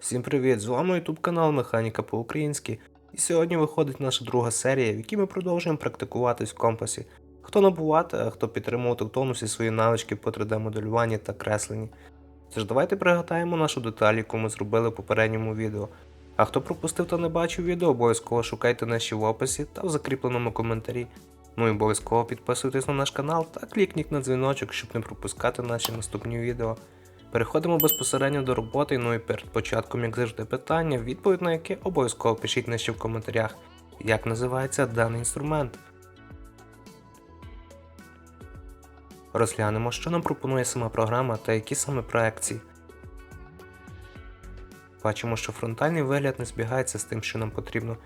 Всім привіт! З вами YouTube канал Механіка по-українськи. І сьогодні виходить наша друга серія, в якій ми продовжуємо практикуватись в компасі. Хто набувати, а хто підтримувати в тонусі свої навички по 3D-моделюванні та кресленні. Тож давайте пригадаємо нашу деталь, яку ми зробили в попередньому відео. А хто пропустив та не бачив відео, обов'язково шукайте наші в описі та в закріпленому коментарі. Ну і обов'язково підписуйтесь на наш канал та клікніть на дзвіночок, щоб не пропускати наші наступні відео. Переходимо безпосередньо до роботи, ну і перед початком, як завжди, питання, відповідь на яке обов'язково пишіть нижче в коментарях, як називається даний інструмент. Розглянемо, що нам пропонує сама програма та які саме проекції. Бачимо, що фронтальний вигляд не збігається з тим, що нам потрібно.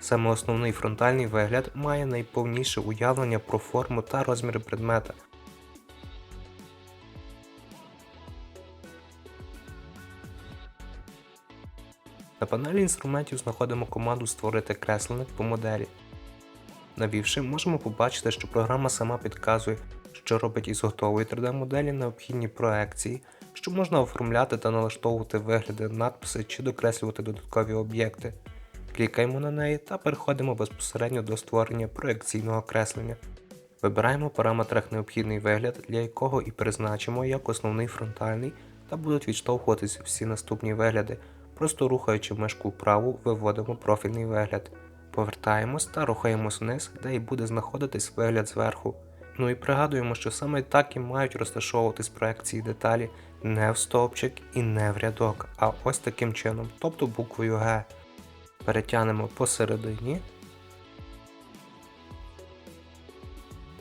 Саме основний фронтальний вигляд має найповніше уявлення про форму та розміри предмета. На панелі інструментів знаходимо команду Створити кресленик по моделі. Навівши, можемо побачити, що програма сама підказує, що робить із готової 3D-моделі необхідні проекції, що можна оформляти та налаштовувати вигляди, надписи чи докреслювати додаткові об'єкти. Клікаємо на неї та переходимо безпосередньо до створення проекційного креслення. Вибираємо в параметрах необхідний вигляд, для якого і призначимо як основний фронтальний та будуть відштовхуватись всі наступні вигляди. Просто рухаючи мишку вправо, виводимо профільний вигляд. Повертаємось та рухаємось вниз, де і буде знаходитись вигляд зверху. Ну і пригадуємо, що саме так і мають розташовуватись проекції деталі не в стовпчик і не в рядок, а ось таким чином, тобто буквою Г. Перетягнемо посередині.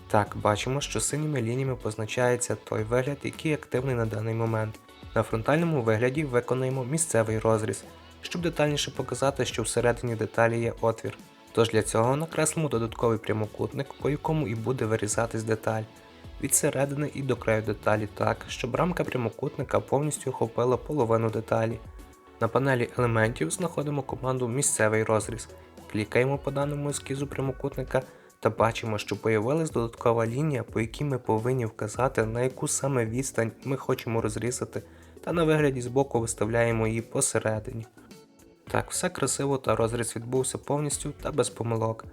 Так, бачимо, що синіми лініями позначається той вигляд, який активний на даний момент. На фронтальному вигляді виконаємо місцевий розріз, щоб детальніше показати, що всередині деталі є отвір. Тож для цього накреслимо додатковий прямокутник, по якому і буде вирізатись деталь. Від середини і до краю деталі так, щоб рамка прямокутника повністю охопила половину деталі. На панелі елементів знаходимо команду Місцевий розріз. Клікаємо по даному ескізу прямокутника та бачимо, що появилась додаткова лінія, по якій ми повинні вказати, на яку саме відстань ми хочемо розрізати, та на вигляді збоку виставляємо її посередині. Так, все красиво та розріз відбувся повністю та без помилок.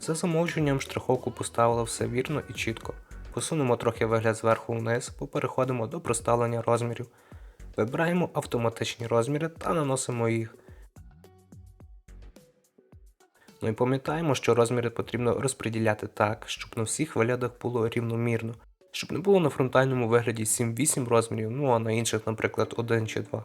За замовчуванням штриховку поставила все вірно і чітко. Посунемо трохи вигляд зверху вниз, попереходимо до проставлення розмірів. Вибираємо автоматичні розміри та наносимо їх. Ну і пам'ятаємо, що розміри потрібно розподіляти так, щоб на всіх валядах було рівномірно, щоб не було на фронтальному вигляді 7-8 розмірів, ну а на інших, наприклад, 1 чи 2.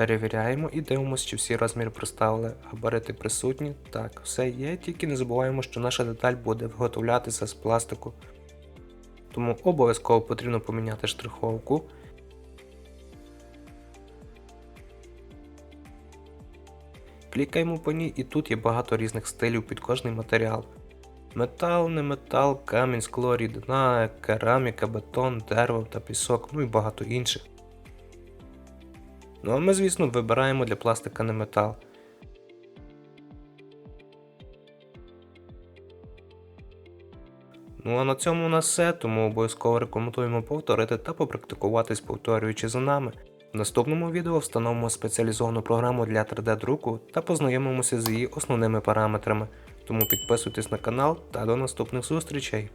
Перевіряємо і дивимося, чи всі розміри проставили, габарити присутні. Так, все є, тільки не забуваємо, що наша деталь буде виготовлятися з пластику. Тому обов'язково потрібно поміняти штриховку. Клікаємо по ній і тут є багато різних стилів під кожний матеріал. Метал, не метал, камінь, скло, рідина, кераміка, бетон, дерево та пісок, ну і багато інших. Ну а ми, звісно, вибираємо для пластика не метал. Ну а на цьому у нас все, тому обов'язково рекомендуємо повторити та попрактикуватись, повторюючи за нами. В наступному відео встановимо спеціалізовану програму для 3D-друку та познайомимося з її основними параметрами. Тому підписуйтесь на канал та до наступних зустрічей!